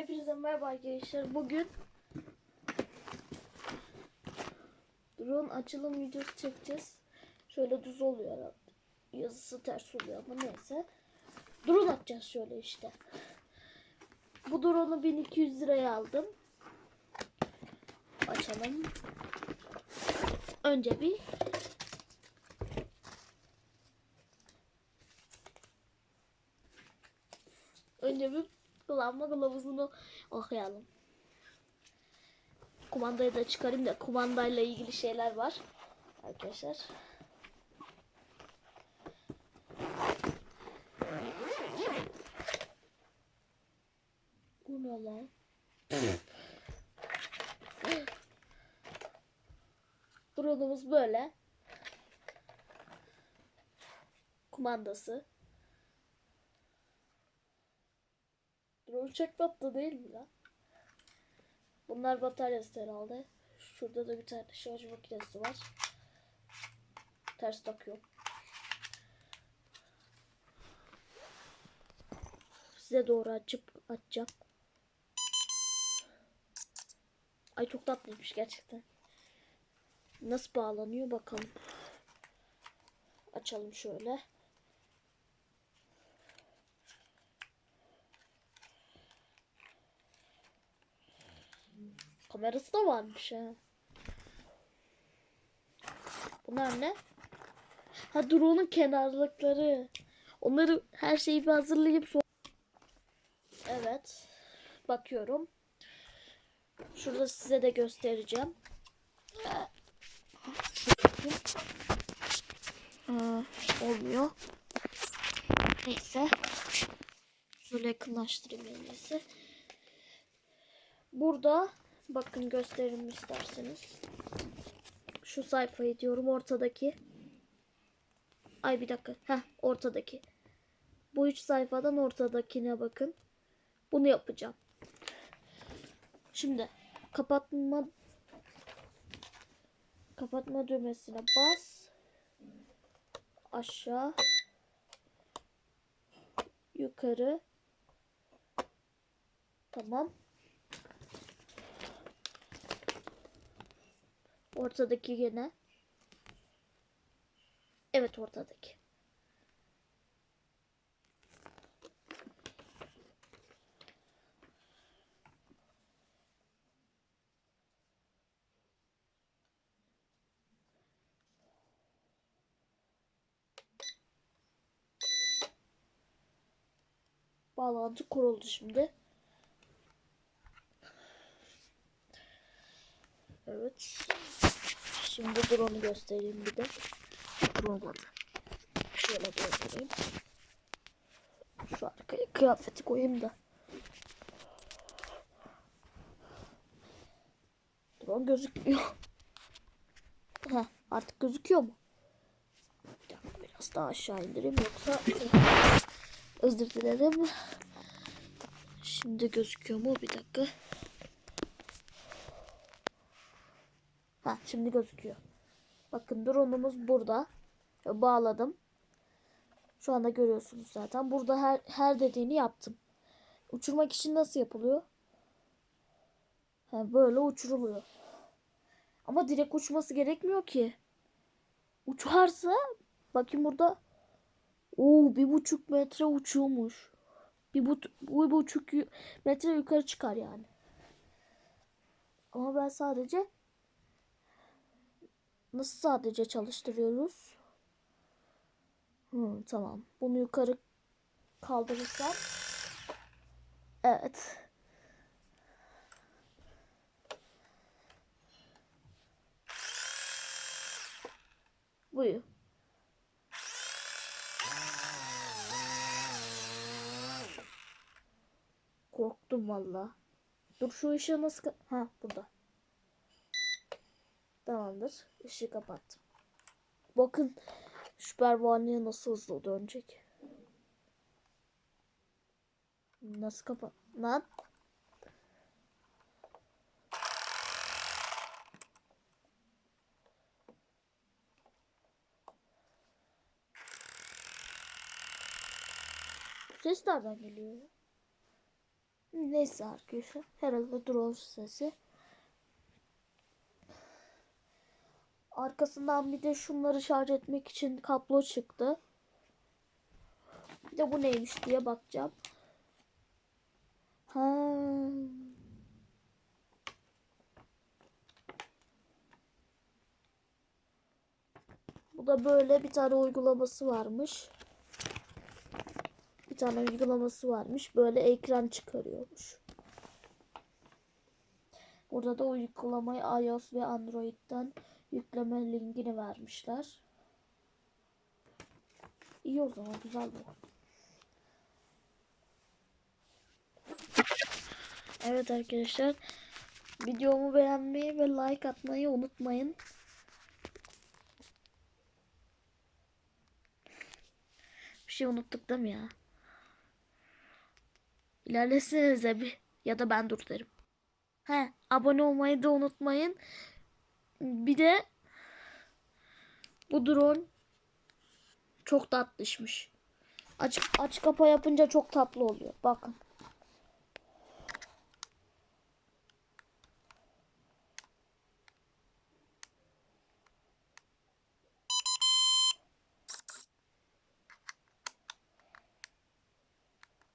Hepinize merhaba arkadaşlar. Bugün drone açılım videosu çekeceğiz. Şöyle düz oluyor. Yazısı ters oluyor ama neyse. Drone atacağız şöyle işte. Bu drone'u 1200 liraya aldım. Açalım. Önce bir Önce bir kullanma kılavuzunu okuyalım. Kumandayı da çıkarayım da kumandayla ilgili şeyler var. Arkadaşlar. Bu ne lan? Drone'umuz böyle. Kumandası. Çok tatlı değil mi lan? Bunlar bataryası herhalde. Şurada da bir tane şarj makinesi var. Ters takıyorum. Size doğru açıp açacağım. Ay çok tatlıymış gerçekten. Nasıl bağlanıyor bakalım. Açalım şöyle. Kamerası da varmış ha. Bunlar ne? Ha drone'un kenarlıkları. Onları her şeyi bir hazırlayıp so Evet. Bakıyorum. Şurada size de göstereceğim. Aa, olmuyor. Neyse. Şöyle yakınlaştırayım en. Burada bakın gösteririm isterseniz. Şu sayfayı diyorum ortadaki. Ay bir dakika. Heh ortadaki. Bu üç sayfadan ortadakine bakın. Bunu yapacağım. Şimdi kapatma kapatma düğmesine bas. Aşağı yukarı Tamam. Ortadaki gene. Evet ortadaki. Bağlantı kuruldu şimdi. Evet. Şimdi drone'u göstereyim bir de. Drone. Şöyle göstereyim. Şu arkaya kıyafeti koyayım da. Drone gözükmüyor. Heh, artık gözüküyor mu? Biraz daha aşağı indireyim yoksa özür dilerim. Şimdi gözüküyor mu? Bir dakika. Ha şimdi gözüküyor. Bakın drone'umuz burada. Bağladım. Şu anda görüyorsunuz zaten. Burada her, her dediğini yaptım. Uçurmak için nasıl yapılıyor? Ha, böyle uçuruluyor. Ama direkt uçması gerekmiyor ki. Uçarsa bakayım burada Oo bir buçuk metre uçuyormuş. Bir, bu, bir buçuk metre yukarı çıkar yani. Ama ben sadece Nasıl sadece çalıştırıyoruz? Hı, tamam. Bunu yukarı kaldırırsam. Evet. Buyur. Korktum valla. Dur şu ışığı nasıl... Ha burada. Tamamdır. Işığı kapattım. Bakın şu pervaneye nasıl hızlı dönecek. Nasıl kapat? Lan. Ses nereden geliyor? Neyse arkadaşlar. Herhalde drone sesi. Arkasından bir de şunları şarj etmek için kablo çıktı. Bir de bu neymiş diye bakacağım. Ha. Bu da böyle bir tane uygulaması varmış. Bir tane uygulaması varmış. Böyle ekran çıkarıyormuş. Burada da uygulamayı iOS ve Android'den yükleme linkini vermişler. İyi o zaman güzel bu. Evet arkadaşlar. Videomu beğenmeyi ve like atmayı unutmayın. Bir şey unuttuk değil mi ya? İlerlesenize bir. Ya da ben dur derim. He, abone olmayı da unutmayın. Bir de bu drone çok tatlışmış. Aç aç kapa yapınca çok tatlı oluyor. Bakın.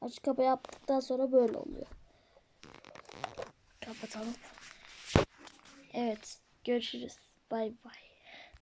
Aç kapa yaptıktan sonra böyle oluyor. Kapatalım. Evet. Görüşürüz. Bay bay.